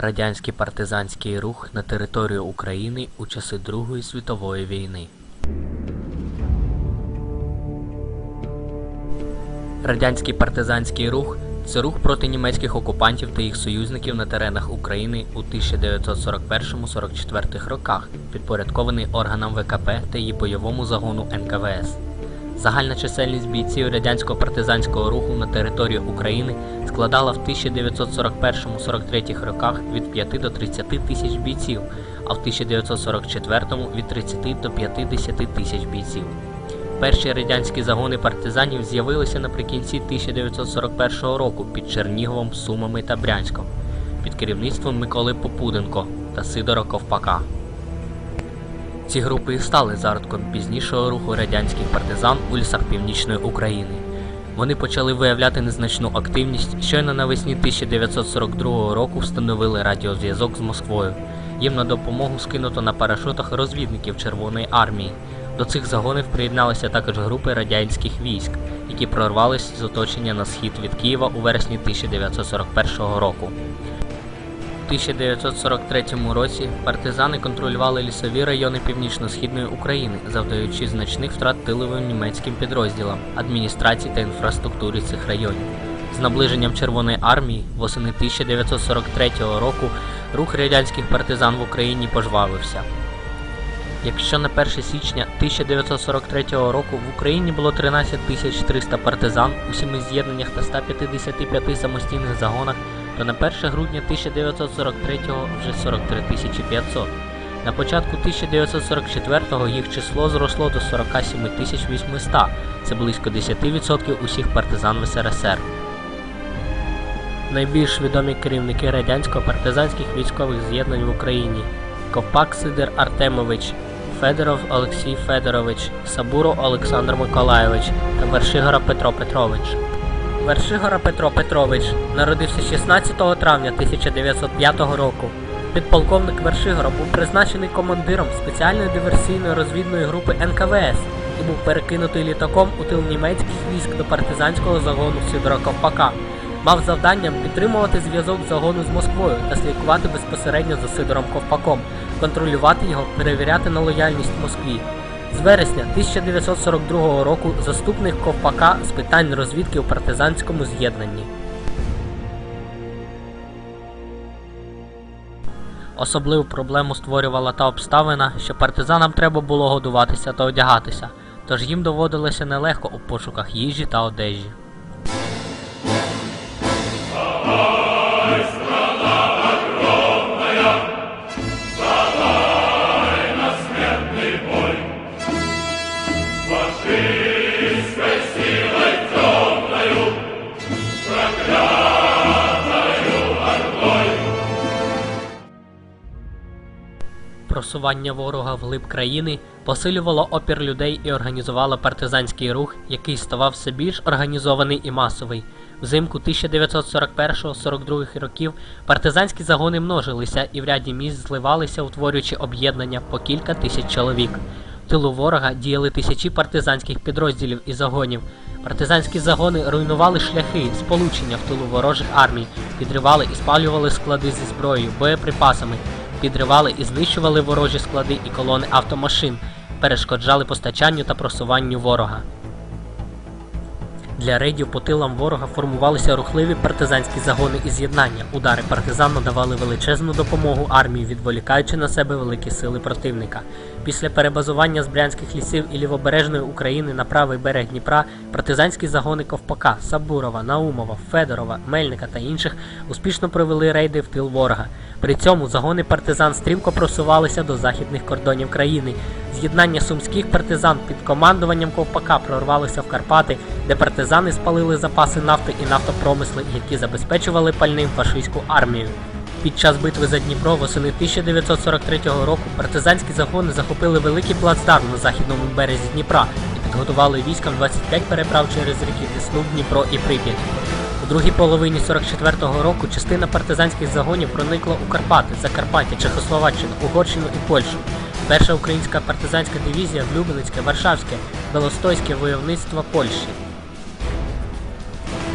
Радянський партизанський рух на територію України у часи Другої світової війни. Радянський партизанський рух це рух проти німецьких окупантів та їх союзників на теренах України у 1941-44 роках, підпорядкований органам ВКП та її бойовому загону НКВС. Загальна чисельність бійців радянського партизанського руху на території України складала в 1941-43 роках від 5 до 30 тисяч бійців, а в 1944-му від 30 до 50 тисяч бійців. Перші радянські загони партизанів з'явилися наприкінці 1941 року під Черніговом, Сумами та Брянськом під керівництвом Миколи Попуденко та Сидора Ковпака. Ці групи і стали зародком пізнішого руху радянських партизан у лісах Північної України. Вони почали виявляти незначну активність, щойно навесні 1942 року встановили радіозв'язок з Москвою. Їм на допомогу скинуто на парашутах розвідників Червоної армії. До цих загонів приєдналися також групи радянських військ, які прорвались з оточення на схід від Києва у вересні 1941 року. У 1943 році партизани контролювали лісові райони північно-східної України, завдаючи значних втрат тиловим німецьким підрозділам, адміністрації та інфраструктурі цих районів. З наближенням Червоної армії восени 1943 року рух радянських партизан в Україні пожвавився. Якщо на 1 січня 1943 року в Україні було 13 300 партизан у семи з'єднаннях та 155 самостійних загонах, то на 1 грудня 1943-го вже 43 500. На початку 1944-го їх число зросло до 47 800, це близько 10% усіх партизан в СРСР. Найбільш відомі керівники радянсько-партизанських військових з'єднань в Україні Ковпак Сидор Артемович, Федоров Олексій Федорович, Сабуров Олександр Миколайович та Вершигора Петро Петрович. Вершигора Петро Петрович народився 16 травня 1905 року. Підполковник Вершигора був призначений командиром спеціальної диверсійної розвідної групи НКВС і був перекинутий літаком у тил німецьких військ до партизанського загону Сидора Ковпака. Мав завданням підтримувати зв'язок загону з Москвою та слідкувати безпосередньо за Сидором Ковпаком, контролювати його, перевіряти на лояльність Москві. З вересня 1942 року заступник Ковпака з питань розвідки у партизанському з'єднанні. Особливу проблему створювала та обставина, що партизанам треба було годуватися та одягатися, тож їм доводилося нелегко у пошуках їжі та одежі. Просування ворога вглиб країни посилювало опір людей і організувало партизанський рух, який ставав все більш організований і масовий. Взимку 1941-42 років партизанські загони множилися і в ряді міст зливалися, утворюючи об'єднання по кілька тисяч чоловік. В тилу ворога діяли тисячі партизанських підрозділів і загонів. Партизанські загони руйнували шляхи, сполучення в тилу ворожих армій, підривали і спалювали склади зі зброєю, боєприпасами, підривали і знищували ворожі склади і колони автомашин, перешкоджали постачанню та просуванню ворога. Для рейдів по тилам ворога формувалися рухливі партизанські загони і з'єднання. Удари партизан надавали величезну допомогу армії, відволікаючи на себе великі сили противника. Після перебазування з брянських лісів і лівобережної України на правий берег Дніпра партизанські загони Ковпака, Сабурова, Наумова, Федорова, Мельника та інших успішно провели рейди в тил ворога. При цьому загони партизан стрімко просувалися до західних кордонів країни. З'єднання сумських партизан під командуванням Ковпака прорвалося в Карпати, де партизани спалили запаси нафти і нафтопромисли, які забезпечували пальним фашистську армію. Під час битви за Дніпро восени 1943 року партизанські загони захопили великий плацдарм на західному березі Дніпра і підготували військам 25 переправ через ріки Десну, Дніпро і Прип'ять. У другій половині 44-го року частина партизанських загонів проникла у Карпати, Закарпаття, Чехословаччину, Угорщину і Польщу. Перша українська партизанська дивізія в Люблинське, Варшавське, Белостойське войовництво Польщі.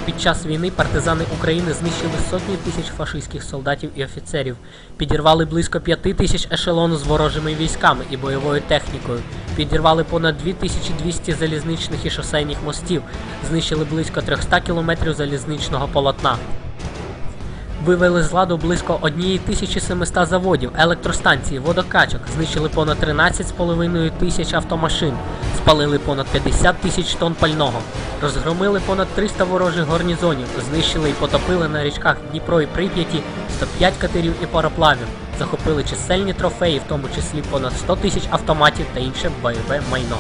Під час війни партизани України знищили сотні тисяч фашистських солдатів і офіцерів, підірвали близько п'яти тисяч ешелону з ворожими військами і бойовою технікою, підірвали понад 2200 залізничних і шосейних мостів, знищили близько 300 кілометрів залізничного полотна. Вивели з ладу близько 1700 заводів, електростанцій, водокачок, знищили понад 13,5 тисяч автомашин, спалили понад 50 тисяч тонн пального, розгромили понад 300 ворожих гарнізонів, знищили і потопили на річках Дніпро і Прип'яті 105 катерів і пароплавів, захопили чисельні трофеї, в тому числі понад 100 тисяч автоматів та інше бойове майно.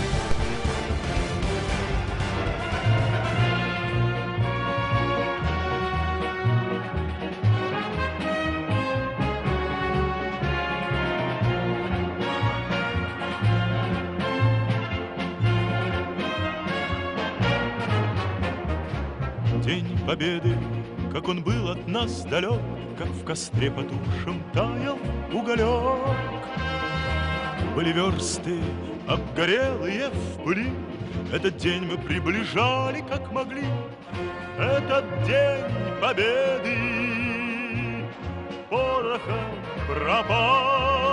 День Победы, как он был от нас далек, Как в костре потушем таял уголек. Были версты, обгорелые в пыли, Этот день мы приближали, как могли. Этот день Победы порохом пропах.